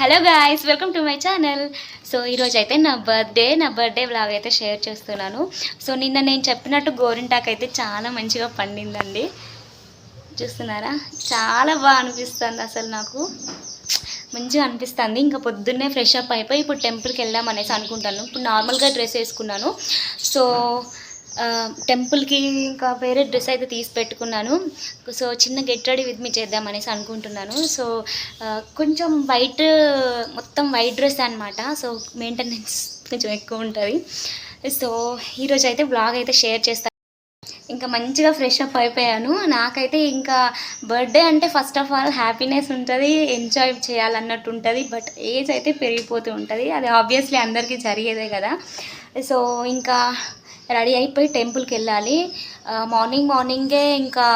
Hello guys welcome to my channel so ఈరోజు అయితే నా బర్త్డే నా బర్త్డే బ్లాగ్ అయితే షేర్ చేస్తున్నాను. సో నిన్న నేను చెప్పినట్టు గోరింటాక్ అయితే చాలా మంచిగా పండిందండి. చూస్తున్నారా? చాలా బాగా అనిపిస్తుంది అసలు నాకు. మంచిగా అనిపిస్తుంది. ఇంకా పొద్దున్నే ఫ్రెష్ అప్ అయిపోయి ఇప్పుడు టెంపుల్కి వెళ్దాం అనేసి అనుకుంటాను. ఇప్పుడు నార్మల్గా డ్రెస్ వేసుకున్నాను. సో టెంపుల్కి ఇంకా వేరే డ్రెస్ అయితే తీసి పెట్టుకున్నాను. సో చిన్న గెట్ రెడీ విత్ మీ చేద్దాం అనేసి అనుకుంటున్నాను. సో కొంచెం వైట్ మొత్తం వైట్ డ్రెస్ అనమాట సో మెయింటెనెన్స్ కొంచెం ఎక్కువ ఉంటుంది. సో ఈరోజు అయితే బ్లాగ్ అయితే షేర్ చేస్తాను ఇంకా మంచిగా ఫ్రెష్ అప్ అయిపోయాను. నాకైతే ఇంకా బర్త్డే అంటే ఫస్ట్ ఆఫ్ ఆల్ హ్యాపీనెస్ ఉంటుంది ఎంజాయ్ చేయాలన్నట్టు ఉంటుంది బట్ ఏజ్ అయితే పెరిగిపోతూ ఉంటుంది. అది ఆబ్వియస్లీ అందరికీ జరిగేదే కదా. సో ఇంకా రెడీ అయిపోయి టెంపుల్కి వెళ్ళాలి. మార్నింగ్ మార్నింగే ఇంకా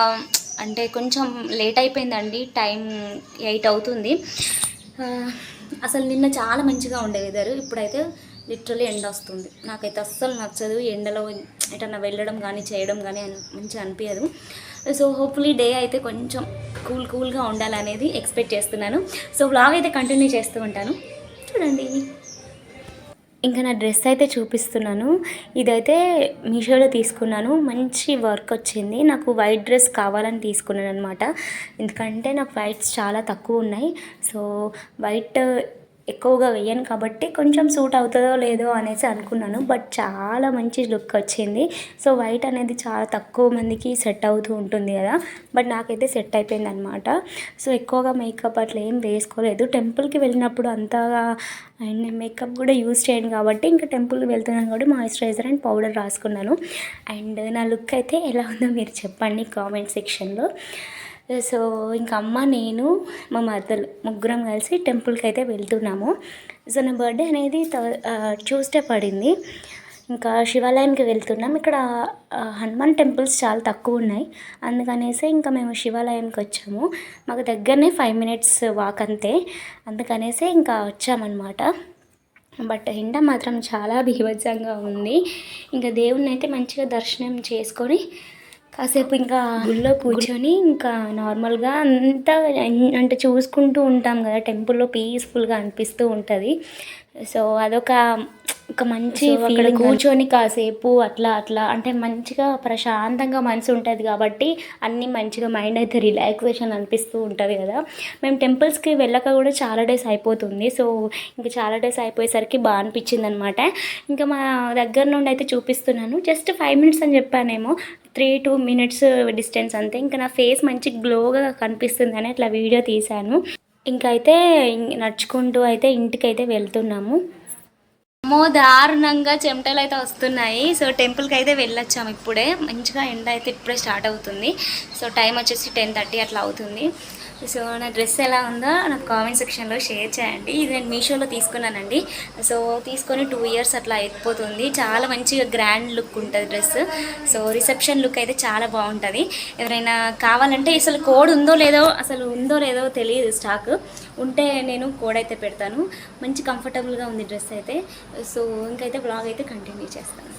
అంటే కొంచెం లేట్ అయిపోయిందండి. టైం ఎయిట్ అవుతుంది. అసలు నిన్న చాలా మంచిగా ఉండే వెదరు ఇప్పుడైతే లిటరలీ ఎండ వస్తుంది. నాకైతే అస్సలు నచ్చదు. ఎండలో ఎటన్నా వెళ్ళడం కానీ చేయడం కానీ మంచిగా అనిపించదు సో హోప్ఫుల్లీ డే అయితే కొంచెం కూల్ కూల్గా ఉండాలనేది ఎక్స్పెక్ట్ చేస్తున్నాను. సో బ్లాగ్ అయితే కంటిన్యూ చేస్తూ ఉంటాను. చూడండి. ఇంకా నా డ్రెస్ అయితే చూపిస్తున్నాను. ఇదైతే మీషోలో తీసుకున్నాను. మంచి వర్క్ వచ్చింది. నాకు వైట్ డ్రెస్ కావాలని తీసుకున్నాను అనమాట ఎందుకంటే నాకు వైట్స్ చాలా తక్కువ ఉన్నాయి. సో వైట్ ఎక్కువగా వేయను కాబట్టి కొంచెం సూట్ అవుతుందో లేదో అనేసి అనుకున్నాను. బట్ చాలా మంచి లుక్ వచ్చింది. సో వైట్ అనేది చాలా తక్కువ మందికి సెట్ అవుతూ ఉంటుంది కదా. బట్ నాకైతే సెట్ అయిపోయింది అనమాట సో ఎక్కువగా మేకప్ అట్లా ఏం వేసుకోలేదు. టెంపుల్కి వెళ్ళినప్పుడు అంతగా అండ్ మేకప్ కూడా యూజ్ చేయను కాబట్టి ఇంకా టెంపుల్కి వెళ్తున్నాను కాబట్టి మాయిశ్చరైజర్ అండ్ పౌడర్ రాసుకున్నాను. అండ్ నా లుక్ అయితే ఎలా ఉందో మీరు చెప్పండి కామెంట్ సెక్షన్లో. సో ఇంకా అమ్మ నేను మా మరదలు ముగ్గురం కలిసి టెంపుల్కి అయితే వెళ్తున్నాము. సో నా బర్త్డే అనేది ట్యూస్డే పడింది. ఇంకా శివాలయంకి వెళ్తున్నాం. ఇక్కడ హనుమాన్ టెంపుల్స్ చాలా తక్కువ ఉన్నాయి. అందుకనేసి ఇంకా మేము శివాలయంకి వచ్చాము. మాకు దగ్గరనే ఫైవ్ మినిట్స్ వాక్ అంతే. అందుకనేసి ఇంకా వచ్చామన్నమాట. బట్ ఎండ మాత్రం చాలా బీభత్సంగా ఉంది. ఇంకా దేవుణ్ణి అయితే మంచిగా దర్శనం చేసుకొని కాసేపు ఇంకా గుళ్ళో కూర్చొని ఇంకా నార్మల్గా అంతా అంటే చూసుకుంటూ ఉంటాం కదా టెంపుల్లో పీస్ఫుల్గా అనిపిస్తూ ఉంటుంది. సో అదొక ఒక మంచి అక్కడ కూర్చొని కాసేపు అట్లా అట్లా. అంటే మంచిగా ప్రశాంతంగా మనసు ఉంటుంది కాబట్టి అన్నీ మంచిగా మైండ్ అయితే రిలాక్సేషన్ అనిపిస్తూ ఉంటుంది కదా. మేము టెంపుల్స్కి వెళ్ళక కూడా చాలా డేస్ అయిపోతుంది. సో ఇంకా చాలా డేస్ అయిపోయేసరికి బాగా అనిపించింది అనమాట ఇంకా మా దగ్గర నుండి అయితే చూపిస్తున్నాను. జస్ట్ ఫైవ్ మినిట్స్ అని చెప్పానేమో. త్రీ టూ మినిట్స్ డిస్టెన్స్ అంతే. ఇంకా నా ఫేస్ మంచి గ్లోగా కనిపిస్తుందని అట్లా వీడియో తీశాను. ఇంకా అయితే ఇం- నడుచుకుంటూ అయితే ఇంటికి అయితే వెళ్తున్నాము. అమ్మో దారుణంగా చెమటలు అయితే వస్తున్నాయి. సో టెంపుల్కి అయితే వెళ్ళొచ్చాము ఇప్పుడే. మంచిగా ఎండ అయితే ఇప్పుడే స్టార్ట్ అవుతుంది. సో టైం వచ్చేసి టెన్ థర్టీ అట్లా అవుతుంది. సో నా డ్రెస్ ఎలా ఉందో నాకు కామెంట్ సెక్షన్లో షేర్ చేయండి. ఇది నేను మీషోలో తీసుకున్నానండి. సో తీసుకొని టూ ఇయర్స్ అట్లా అయిపోతుంది. చాలా మంచిగా గ్రాండ్ లుక్ ఉంటుంది డ్రెస్. సో రిసెప్షన్ లుక్ అయితే చాలా బాగుంటుంది. ఎవరైనా కావాలంటే అసలు కోడ్ ఉందో లేదో అసలు ఉందో లేదో తెలియదు స్టాక్. ఉంటే నేను కోడ్ అయితే పెడతాను. మంచి కంఫర్టబుల్గా ఉంది డ్రెస్ అయితే. సో ఇంకైతే బ్లాగ్ అయితే కంటిన్యూ చేస్తాను.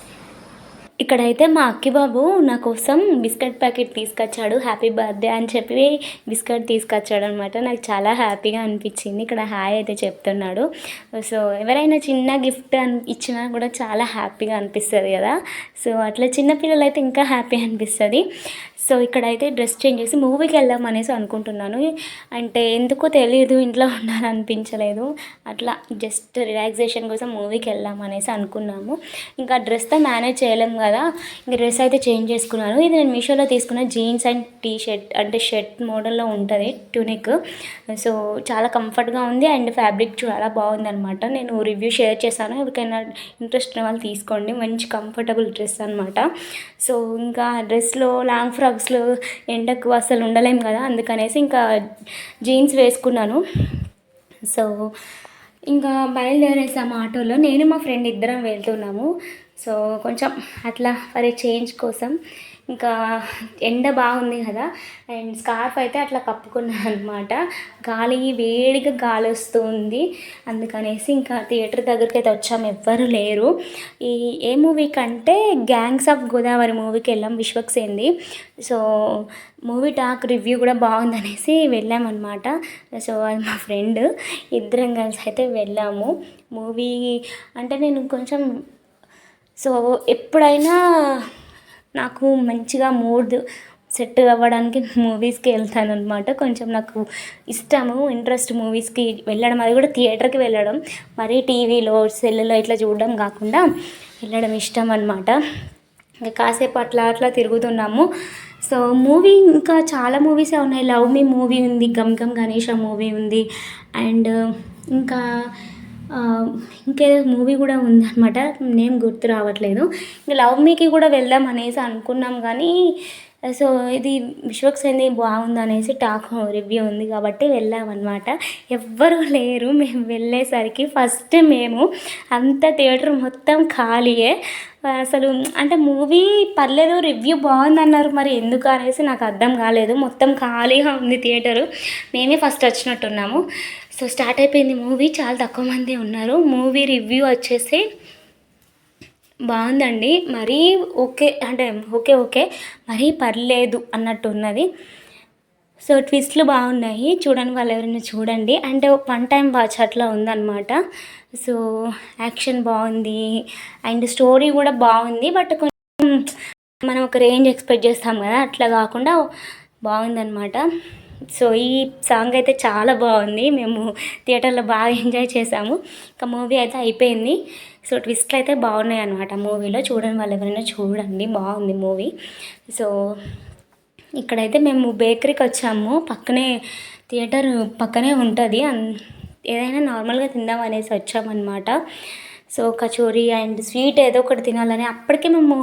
ఇక్కడైతే మా అక్కిబాబు నా కోసం బిస్కెట్ ప్యాకెట్ తీసుకొచ్చాడు హ్యాపీ బర్త్డే అని చెప్పి బిస్కెట్ తీసుకొచ్చాడు అనమాట నాకు చాలా హ్యాపీగా అనిపించింది. ఇక్కడ హాయ్ అయితే చెప్తున్నాడు. సో ఎవరైనా చిన్న గిఫ్ట్ అని ఇచ్చినా కూడా చాలా హ్యాపీగా అనిపిస్తుంది కదా. సో అట్లా చిన్నపిల్లలు అయితే ఇంకా హ్యాపీ అనిపిస్తుంది. సో ఇక్కడైతే డ్రెస్ చేంజ్ చేసి మూవీకి వెళ్దాం అనేసి అనుకుంటున్నాను. అంటే ఎందుకో తెలియదు ఇంట్లో ఉండాలనిపించలేదు. అట్లా జస్ట్ రిలాక్సేషన్ కోసం మూవీకి వెళ్దాం అనేసి అనుకున్నాము. ఇంకా డ్రెస్తో మేనేజ్ చేయలేం కదా? ఇంక డ్రెస్ అయితే చేంజ్ చేసుకున్నాను. ఇది నేను మీషోలో తీసుకున్న జీన్స్ అండ్ టీ షర్ట్ అంటే షర్ట్ మోడల్లో ఉంటుంది టునిక్. సో చాలా కంఫర్ట్గా ఉంది అండ్ ఫ్యాబ్రిక్ చాలా బాగుంది అనమాట నేను రివ్యూ షేర్ చేశాను. ఎవరికైనా ఇంట్రెస్ట్ ఉన్న వాళ్ళు తీసుకోండి. మంచి కంఫర్టబుల్ డ్రెస్ అనమాట సో ఇంకా డ్రెస్లో లాంగ్ ఫ్రాక్స్లో ఎండకు అసలు ఉండలేం కదా? అందుకనేసి ఇంకా జీన్స్ వేసుకున్నాను. సో ఇంకా బయలుదేరేసాము ఆటోలో. నేను మా ఫ్రెండ్ ఇద్దరం వెళ్తున్నాము. సో కొంచెం అట్లా ఫర్ చేంజ్ కోసం ఇంకా ఎండ బాగుంది కదా అండ్ స్కార్ఫ్ అయితే అట్లా కప్పుకున్నాను అనమాట గాలి వేడిగా గాలి వస్తుంది. అందుకనేసి ఇంకా థియేటర్ దగ్గరికి అయితే వచ్చాము ఎవ్వరు లేరు. ఈ ఏ మూవీ కంటే గ్యాంగ్స్ ఆఫ్ గోదావరి మూవీకి వెళ్ళాం. విశ్వక్సేంది సో మూవీ టాక్ రివ్యూ కూడా బాగుందనేసి వెళ్ళామన్నమాట సో అది మా ఫ్రెండ్. ఇద్దరం కలిసి అయితే వెళ్ళాము. మూవీ అంటే నేను కొంచెం సో ఎప్పుడైనా నాకు మంచిగా మూడ్ సెట్ అవ్వడానికి మూవీస్కి వెళ్తాను అనమాట కొంచెం నాకు ఇష్టము ఇంట్రెస్ట్ మూవీస్కి వెళ్ళడం అది కూడా థియేటర్కి వెళ్ళడం మరీ టీవీలో సెల్లులో ఇట్లా చూడడం కాకుండా వెళ్ళడం ఇష్టం అనమాట కాసేపు అట్లా అట్లా తిరుగుతున్నాము. సో మూవీ ఇంకా చాలా మూవీసే ఉన్నాయి. లవ్ మీ మూవీ ఉంది గమ్ గమ్ గణేష మూవీ ఉంది అండ్ ఇంకా ఇంకేదో మూవీ కూడా ఉందన్నమాట. నేమ్ గుర్తు రావట్లేదు. ఇంకా లవ్ మీకి కూడా వెళ్దాం అనేసి అనుకున్నాం కానీ సో ఇది విశ్వక్సేని బాగుంది అనేసి టాక్ రివ్యూ ఉంది కాబట్టి వెళ్ళామన్నమాట. ఎవ్వరూ లేరు. మేము వెళ్ళేసరికి ఫస్ట్ మేము అంత థియేటర్ మొత్తం ఖాళీయే. అసలు అంటే మూవీ పర్లేదు రివ్యూ బాగుంది అన్నారు మరి ఎందుకు అనేసి నాకు అర్థం కాలేదు. మొత్తం ఖాళీగా ఉంది థియేటరు. మేమే ఫస్ట్ వచ్చినట్టున్నాము. సో స్టార్ట్ అయిపోయింది మూవీ. చాలా తక్కువ మంది ఉన్నారు. మూవీ రివ్యూ వచ్చేసి బాగుందండి. మరీ ఓకే అంటే ఓకే ఓకే మరీ పర్లేదు అన్నట్టు ఉన్నది. సో ట్విస్ట్లు బాగున్నాయి. చూడని వాళ్ళు ఎవరైనా చూడండి. అంటే వన్ టైం వాచ్ అట్లా ఉందన్నమాట. సో యాక్షన్ బాగుంది. అండ్ స్టోరీ కూడా బాగుంది. బట్ కొంచెం మనం ఒక రేంజ్ ఎక్స్పెక్ట్ చేస్తాం కదా. అట్లా కాకుండా బాగుందన్నమాట. సో ఈ సాంగ్ అయితే చాలా బాగుంది. మేము థియేటర్లో బాగా ఎంజాయ్ చేసాము. ఇంకా మూవీ అయితే అయిపోయింది. సో ట్విస్ట్లు అయితే బాగున్నాయి అనమాట మూవీలో. చూడని వాళ్ళు ఎవరైనా చూడండి. బాగుంది మూవీ. సో ఇక్కడైతే మేము బేకరీకి వచ్చాము. పక్కనే థియేటర్ పక్కనే ఉంటుంది. అన్ ఏదైనా నార్మల్గా తిందాం అనేసి వచ్చామన్నమాట. సో కచోరీ అండ్ స్వీట్ ఏదో ఒకటి తినాలని అప్పటికే మేము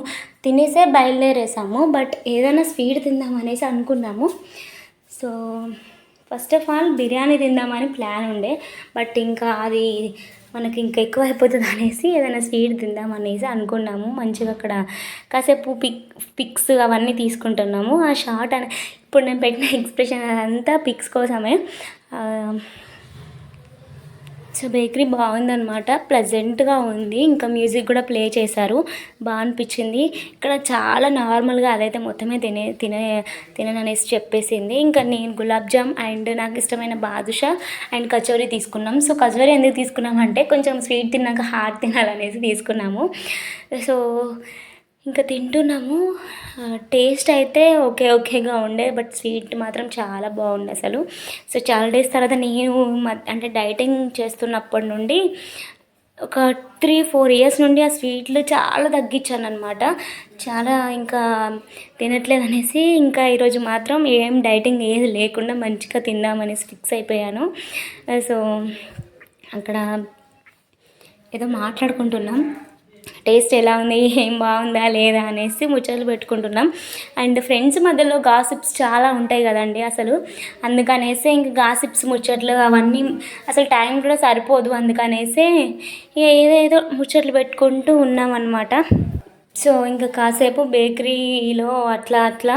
తినేసే బయలుదేరేసాము. బట్ ఏదైనా స్వీట్ తిందాం అనేసి అనుకున్నాము. So first of all biryani తిందామని ప్లాన్ ఉండే. బట్ ఇంకా అది మనకి ఇంకా ఎక్కువ అయిపోతుంది అనేసి ఏదైనా స్వీట్ తిందాం అనేసి అనుకున్నాము. మంచిగా అక్కడ కాసేపు పిక్ పిక్స్ అవన్నీ తీసుకుంటున్నాము. ఆ షార్ట్ అని ఇప్పుడు నేను పెట్టిన ఎక్స్ప్రెషన్ అదంతా పిక్స్ కోసమే. సో బేకరీ బాగుందన్నమాట ప్లజెంట్గా ఉంది. ఇంకా మ్యూజిక్ కూడా ప్లే చేశారు. బాగా అనిపించింది. ఇక్కడ చాలా నార్మల్గా అదైతే మొత్తమే తినే తినే తినననేసి చెప్పేసింది. ఇంకా నేను గులాబ్ జామ్ అండ్ నాకు ఇష్టమైన బాదుషా అండ్ కచోరీ తీసుకున్నాం. సో కచోరీ ఎందుకు తీసుకున్నామంటే కొంచెం స్వీట్ తిన్నాక హార్ట్ తినాలనేసి తీసుకున్నాము. సో ఇంకా తింటున్నాము. టేస్ట్ అయితే ఓకే ఓకేగా ఉండే బట్ స్వీట్ మాత్రం చాలా బాగుండే అసలు. సో చాలా డేస్ తర్వాత నేను మ- అంటే డైటింగ్ చేస్తున్నప్పటి నుండి ఒక త్రీ ఫోర్ ఇయర్స్ నుండి ఆ స్వీట్లు చాలా తగ్గించాను అనమాట చాలా ఇంకా తినట్లేదు అనేసి ఇంకా ఈరోజు మాత్రం ఏం డైటింగ్ ఏది లేకుండా మంచిగా తిందామనేసి ఫిక్స్ అయిపోయాను. సో అక్కడ ఏదో మాట్లాడుకుంటున్నాం. టేస్ట్ ఎలా ఉంది ఏం బాగుందా లేదా అనేసి ముచ్చట్లు పెట్టుకుంటున్నాం. అండ్ ఫ్రెండ్స్ మధ్యలో గాసిప్స్ చాలా ఉంటాయి కదండి అసలు. అందుకనేసి ఇంక గాసిప్స్ ముచ్చట్లు అవన్నీ అసలు టైం కూడా సరిపోదు. అందుకనేసి ఇక ఏదేదో ముచ్చట్లు పెట్టుకుంటూ ఉన్నాం అనమాట సో ఇంకా కాసేపు బేకరీలో అట్లా అట్లా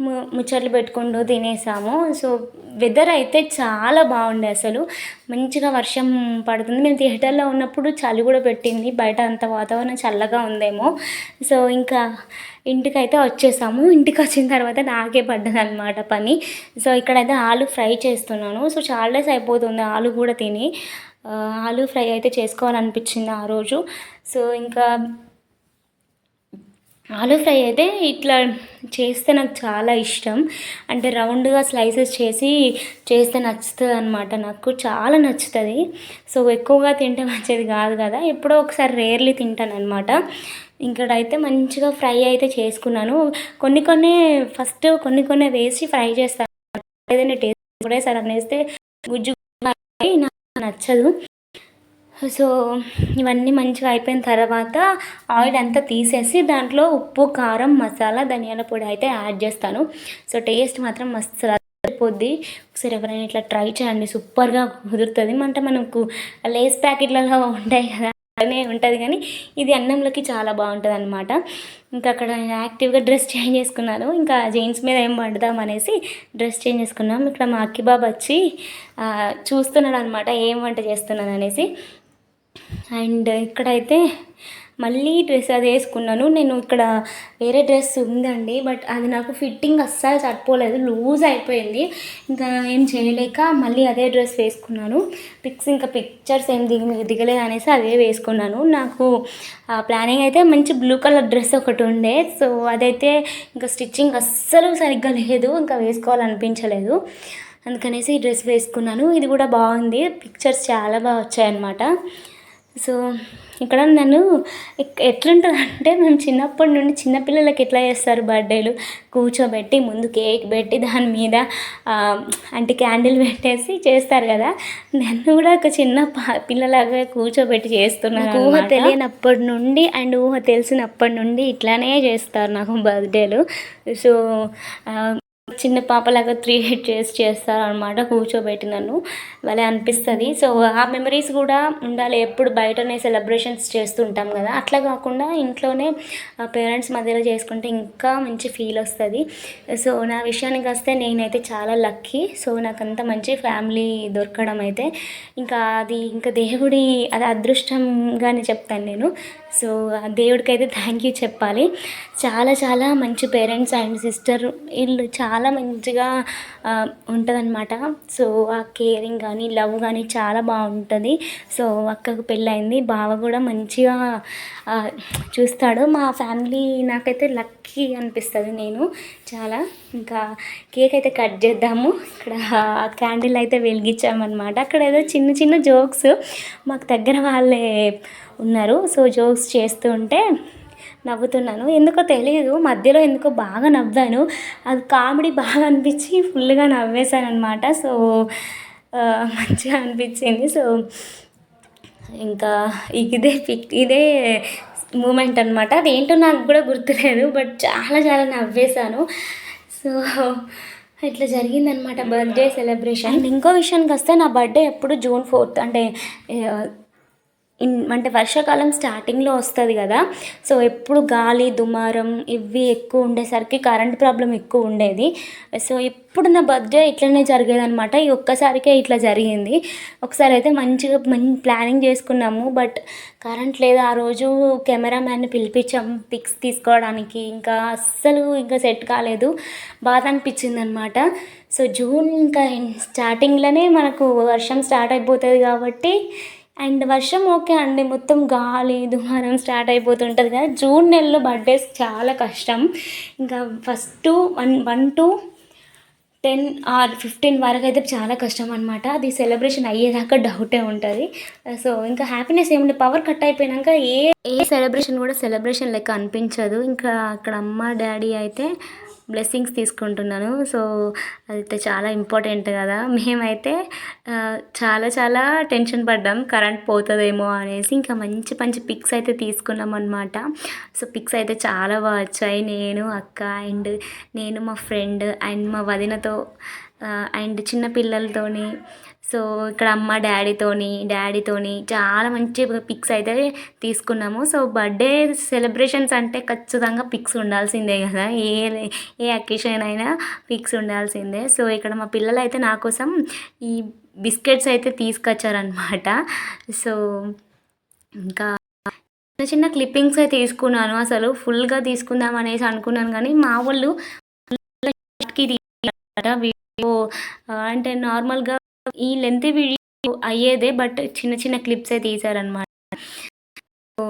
ముచ్చట్లు పెట్టుకుంటూ తినేసాము. సో వెదర్ అయితే చాలా బాగుండే అసలు. మంచిగా వర్షం పడుతుంది. మేము థియేటర్లో ఉన్నప్పుడు చలి కూడా పెట్టింది. బయట అంత వాతావరణం చల్లగా ఉందేమో. సో ఇంకా ఇంటికైతే వచ్చేసాము. ఇంటికి వచ్చిన తర్వాత నాకే పడ్డది అనమాట పని. సో ఇక్కడైతే ఆలు ఫ్రై చేస్తున్నాను. సో చాలా డేస్ అయిపోతుంది ఆలు కూడా తిని. ఆలు ఫ్రై అయితే చేసుకోవాలనిపించింది ఆ రోజు. సో ఇంకా ఆలూ ఫ్రై అయితే ఇట్లా చేస్తే నాకు చాలా ఇష్టం. అంటే రౌండ్గా స్లైసెస్ చేసి చేస్తే నచ్చుతుంది అనమాట నాకు. చాలా నచ్చుతుంది. సో ఎక్కువగా తింటే మంచిది కాదు కదా. ఎప్పుడో ఒకసారి రేర్లీ తింటాను అనమాట ఇంకడైతే మంచిగా ఫ్రై అయితే చేసుకున్నాను. కొన్ని కొన్ని ఫస్ట్ కొన్ని కొన్ని వేసి ఫ్రై చేస్తాను. ఏదైనా టేస్ట్ ఒకటేసారి అనేస్తే గుజ్జు నాకు నచ్చదు. సో ఇవన్నీ మంచిగా అయిపోయిన తర్వాత ఆయిల్ అంతా తీసేసి దాంట్లో ఉప్పు కారం మసాలా ధనియాల పొడి అయితే యాడ్ చేస్తాను. సో టేస్ట్ మాత్రం మస్తు సరిపోద్ది. ఒకసారి ఎవరైనా ఇట్లా ట్రై చేయండి. సూపర్గా కుదురుతుంది. అంటే మనకు లేస్ ప్యాకెట్లలో ఉంటాయి కదా అలానే ఉంటుంది కానీ ఇది అన్నంలోకి చాలా బాగుంటుంది అనమాట ఇంకా అక్కడ నేను యాక్టివ్గా డ్రెస్ చేంజ్ చేసుకున్నాను. ఇంకా జీన్స్ మీద ఏం వండుదాం అనేసి డ్రెస్ చేంజ్ చేసుకున్నాం. ఇక్కడ మా అక్కిబాబు వచ్చి చూస్తున్నాడు అనమాట ఏం వంట చేస్తున్నాను అనేసి అండ్ ఇక్కడైతే మళ్ళీ డ్రెస్ అది వేసుకున్నాను. నేను ఇక్కడ వేరే డ్రెస్ ఉందండి బట్ అది నాకు ఫిట్టింగ్ అస్సలు సరిపోలేదు. లూజ్ అయిపోయింది. ఇంకా ఏం చేయలేక మళ్ళీ అదే డ్రెస్ వేసుకున్నాను. పిక్స్ ఇంకా పిక్చర్స్ ఏం దిగ దిగలేదు అనేసి అదే వేసుకున్నాను. నాకు ప్లానింగ్ అయితే మంచి బ్లూ కలర్ డ్రెస్ ఒకటి ఉండే. సో అదైతే ఇంకా స్టిచ్చింగ్ అస్సలు సరిగ్గా లేదు. ఇంకా వేసుకోవాలనిపించలేదు. అందుకనేసి ఈ డ్రెస్ వేసుకున్నాను. ఇది కూడా బాగుంది. పిక్చర్స్ చాలా బాగా వచ్చాయన్నమాట. సో ఇక్కడ నన్ను ఎట్లుంటుంది అంటే మేము చిన్నప్పటి నుండి చిన్నపిల్లలకి ఎట్లా చేస్తారు బర్త్డేలు? కూర్చోబెట్టి ముందు కేక్ పెట్టి దాని మీద అంటే క్యాండిల్ పెట్టేసి చేస్తారు కదా. నన్ను కూడా ఒక చిన్న పా- పిల్లలాగా కూర్చోబెట్టి చేస్తున్నాను ఊహ తెలియనప్పటి నుండి అండ్ ఊహ తెలిసినప్పటి నుండి ఇట్లానే చేస్తారు నాకు బర్త్డేలు. సో చిన్న పాపలాగా త్రీ హెడ్ చేసి చేస్తారు అనమాట కూర్చోబెట్టి నన్ను వాళ్ళే అనిపిస్తుంది. సో ఆ మెమరీస్ కూడా ఉండాలి. ఎప్పుడు బయటనే సెలబ్రేషన్స్ చేస్తుంటాం కదా. అట్లా కాకుండా ఇంట్లోనే పేరెంట్స్ మధ్యలో చేసుకుంటే ఇంకా మంచి ఫీల్ వస్తుంది. సో నా విషయానికి వస్తే నేనైతే చాలా లక్కీ సో నాకు అంత మంచి ఫ్యామిలీ దొరకడం అయితే ఇంకా అది ఇంకా దేవుడి అది అదృష్టంగానే చెప్తాను నేను. సో ఆ థ్యాంక్ యూ చెప్పాలి. చాలా చాలా మంచి పేరెంట్స్ అండ్ సిస్టర్ వీళ్ళు చాలా మంచిగా ఉంటుందన్నమాట. సో ఆ కేరింగ్ కానీ లవ్ కానీ చాలా బాగుంటుంది. సో అక్కకు పెళ్ళయింది. బావ కూడా మంచిగా చూస్తాడు. మా ఫ్యామిలీ నాకైతే లక్కీ అనిపిస్తుంది నేను చాలా. ఇంకా కేక్ అయితే కట్ చేద్దాము. ఇక్కడ క్యాండిల్ అయితే వెలిగించామన్నమాట. అక్కడ ఏదో చిన్న చిన్న జోక్స్ మాకు దగ్గర వాళ్ళే ఉన్నారు. సో జోక్స్ చేస్తూ ఉంటే నవ్వుతున్నాను. ఎందుకో తెలియదు మధ్యలో ఎందుకో బాగా నవ్వాను. అది కామెడీ బాగా అనిపించి ఫుల్గా నవ్వేశాను అనమాట సో మంచిగా అనిపించింది. సో ఇంకా ఇదే పిక్ ఇదే మూమెంట్ అనమాట అదేంటో నాకు కూడా గుర్తులేదు బట్ చాలా చాలా నవ్వేశాను. సో ఇట్లా జరిగిందనమాట బర్త్డే సెలబ్రేషన్. ఇంకో విషయానికి వస్తే నా బర్త్డే ఎప్పుడు జూన్ ఫోర్త్ అంటే అంటే వర్షాకాలం స్టార్టింగ్లో వస్తుంది కదా. సో ఎప్పుడు గాలి దుమారం ఇవి ఎక్కువ ఉండేసరికి కరెంట్ ప్రాబ్లం ఎక్కువ ఉండేది. సో ఇప్పుడు నా బర్త్డే ఇట్లనే జరిగేదనమాట ఈ ఒక్కసారికే ఇట్లా జరిగింది. ఒకసారి అయితే మంచిగా మంచి ప్లానింగ్ చేసుకున్నాము. బట్ కరెంట్ లేదు. ఆ రోజు కెమెరామ్యాన్ని పిలిపించాం పిక్స్ తీసుకోవడానికి. ఇంకా అస్సలు ఇంకా సెట్ కాలేదు. బాధ అనిపించింది అనమాట సో జూన్ ఇంకా స్టార్టింగ్లోనే మనకు వర్షం స్టార్ట్ అయిపోతుంది కాబట్టి అండ్ వర్షం ఓకే అండి మొత్తం గాలి దుమారం స్టార్ట్ అయిపోతుంటుంది కదా. జూన్ నెలలో బర్త్డేస్ చాలా కష్టం. ఇంకా first one one to ten or fifteen వరకు అయితే చాలా కష్టం అనమాట అది సెలబ్రేషన్ అయ్యేదాకా డౌటే ఉంటుంది. సో ఇంకా హ్యాపీనెస్ ఏముంది? పవర్ కట్ అయిపోయినాక ఏ ఏ సెలబ్రేషన్ కూడా సెలబ్రేషన్ లెక్క అనిపించదు. ఇంకా అక్కడ అమ్మ డాడీ అయితే బ్లెస్సింగ్స్ తీసుకుంటున్నాను. సో అదైతే చాలా ఇంపార్టెంట్ కదా. మేమైతే చాలా చాలా టెన్షన్ పడ్డాం. కరెంట్ పోతుందేమో అనేసి ఇంకా మంచి మంచి పిక్స్ అయితే తీసుకున్నాం అనమాట సో పిక్స్ అయితే చాలా బాగా వచ్చాయి. నేను అక్క అండ్ నేను మా ఫ్రెండ్ అండ్ మా వదినతో అండ్ చిన్న పిల్లలతోని సో ఇక్కడ అమ్మ డాడీతోని డాడీతోని చాలా మంచి పిక్స్ అయితే తీసుకున్నాము. సో బర్త్డే సెలబ్రేషన్స్ అంటే ఖచ్చితంగా పిక్స్ ఉండాల్సిందే కదా. ఏ ఏ అకేషన్ అయినా పిక్స్ ఉండాల్సిందే. సో ఇక్కడ మా పిల్లలు అయితే నా కోసం ఈ బిస్కెట్స్ అయితే తీసుకొచ్చారనమాట సో ఇంకా చిన్న చిన్న క్లిప్పింగ్స్ అయితే తీసుకున్నాను. అసలు ఫుల్గా తీసుకుందాం అనేసి అనుకున్నాను కానీ మా వాళ్ళు కి తీయాలట వీడియో అంటే నార్మల్గా ఈ లెంత్ వీడియో అయ్యేదే బట్ చిన్న చిన్న క్లిప్స్ అయితే తీశారనమాట సో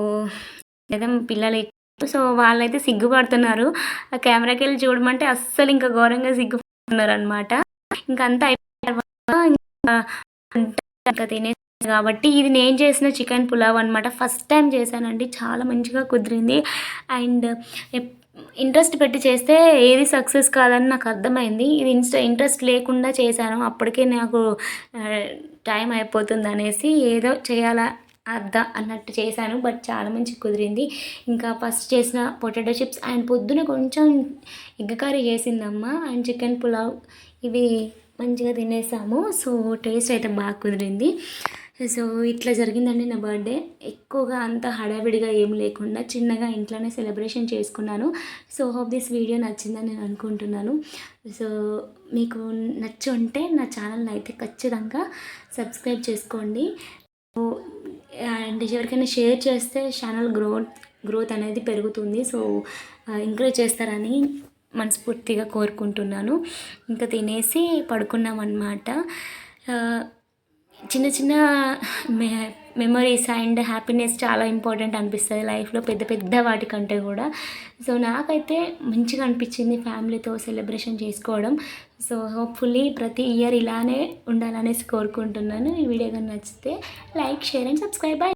లేదా పిల్లలు సో వాళ్ళైతే సిగ్గుపడుతున్నారు. ఆ కెమెరాకి వెళ్ళి చూడమంటే అస్సలు ఇంకా ఘోరంగా సిగ్గుపడుతున్నారు అనమాట ఇంకా అంతా ఇంకా ఇంకా తినేసి కాబట్టి ఇది నేను చేసిన చికెన్ పులావ్ అనమాట ఫస్ట్ టైం చేశానండి. చాలా మంచిగా కుదిరింది. అండ్ ఇంట్రెస్ట్ పెట్టి చేస్తే ఏది సక్సెస్ కాదని నాకు అర్థమైంది. ఇది ఇన్స్ట ఇంట్రెస్ట్ లేకుండా చేశాను. అప్పటికే నాకు టైం అయిపోతుంది అనేసి ఏదో చేయాలా అద్దా అన్నట్టు చేశాను. బట్ చాలా మంచి కుదిరింది. ఇంకా ఫస్ట్ చేసిన పొటాటో చిప్స్ అండ్ పొద్దున కొంచెం ఎగ్ కర్రీ చేసిందమ్మ అండ్ చికెన్ పులావ్. ఇవి మంచిగా తినేసాము. సో టేస్ట్ అయితే బాగా కుదిరింది. సో ఇట్లా జరిగిందండి నా బర్త్డే. ఎక్కువగా అంత హడావిడిగా ఏం లేకుండా చిన్నగా ఇంట్లోనే సెలబ్రేషన్ చేసుకున్నాను. సో హోప్ దిస్ వీడియో నచ్చిందని నేను అనుకుంటున్నాను. సో మీకు నచ్చి ఉంటే నా ఛానల్ని అయితే ఖచ్చితంగా సబ్స్క్రైబ్ చేసుకోండి. అండ్ ఎవరికైనా షేర్ చేస్తే ఛానల్ గ్రోత్ గ్రోత్ అనేది పెరుగుతుంది. సో ఎంకరేజ్ చేస్తారని మనస్ఫూర్తిగా కోరుకుంటున్నాను. ఇంకా తినేసి పడుకున్నాం అన్నమాట చిన్న చిన్న మె మెమరీస్ అండ్ హ్యాపీనెస్ చాలా ఇంపార్టెంట్ అనిపిస్తుంది లైఫ్లో పెద్ద పెద్ద వాటికంటే కూడా. సో నాకైతే మంచిగా అనిపించింది ఫ్యామిలీతో సెలబ్రేషన్ చేసుకోవడం. సో హోప్ఫుల్లీ ప్రతి ఇయర్ ఇలానే ఉండాలనేసి కోరుకుంటున్నాను. ఈ వీడియో కానీ నచ్చితే like share and subscribe bye